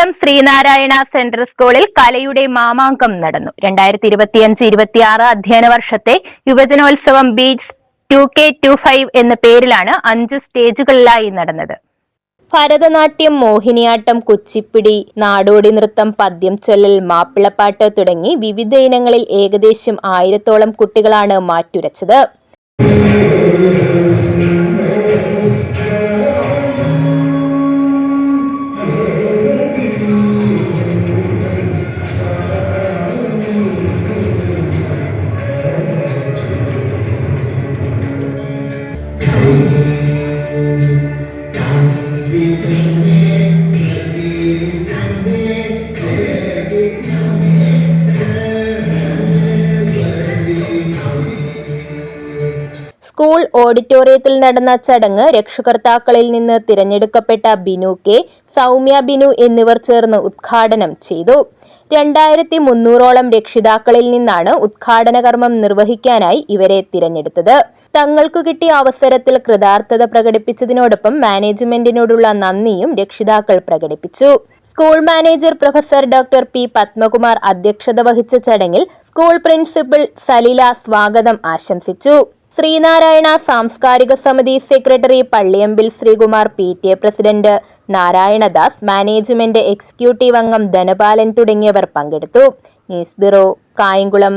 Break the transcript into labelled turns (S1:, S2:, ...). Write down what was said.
S1: Kayamkulam Sreenarayana central സ്കൂളിൽ കലയുടെ മാമാങ്കം നടന്നു. രണ്ടായിരത്തി ഇരുപത്തിയഞ്ച് ഇരുപത്തിയാറ് അധ്യയന വർഷത്തെ യുവജനോത്സവം beach two K two five എന്ന പേരിലാണ് അഞ്ച് സ്റ്റേജുകളിലായി നടന്നത്. ഭരതനാട്യം മോഹിനിയാട്ടം കുച്ചിപ്പിടി നാടോടി നൃത്തം പദ്യം ചൊല്ലൽ മാപ്പിളപ്പാട്ട് തുടങ്ങി വിവിധ ഇനങ്ങളിൽ ഏകദേശം ആയിരത്തോളം കുട്ടികളാണ് മാറ്റുരച്ചത്. സ്കൂൾ ഓഡിറ്റോറിയത്തിൽ നടന്ന ചടങ്ങ് രക്ഷകർത്താക്കളിൽ നിന്ന് തിരഞ്ഞെടുക്കപ്പെട്ട ബിനു കെ സൗമ്യ ബിനു എന്നിവർ ചേർന്ന് ഉദ്ഘാടനം ചെയ്തു. രണ്ടായിരത്തി മുന്നൂറോളം രക്ഷിതാക്കളിൽ നിന്നാണ് ഉദ്ഘാടന കർമ്മം നിർവഹിക്കാനായി ഇവരെ തിരഞ്ഞെടുത്തത്. തങ്ങൾക്കു കിട്ടിയ അവസരത്തിൽ കൃതാർത്ഥത പ്രകടിപ്പിച്ചതിനോടൊപ്പം മാനേജ്മെന്റിനോടുള്ള നന്ദിയും രക്ഷിതാക്കൾ പ്രകടിപ്പിച്ചു. School manager professor doctor P. Padmakumar അധ്യക്ഷത വഹിച്ച ചടങ്ങിൽ സ്കൂൾ പ്രിൻസിപ്പൽ സലീല സ്വാഗതം ആശംസിച്ചു. ശ്രീനാരായണ സാംസ്കാരിക സമിതി secretary Palliyambil Sreekumar P T A president Narayanadas management executive അംഗം ധനപാലൻ തുടങ്ങിയവർ പങ്കെടുത്തു. News bureau Kayamkulam.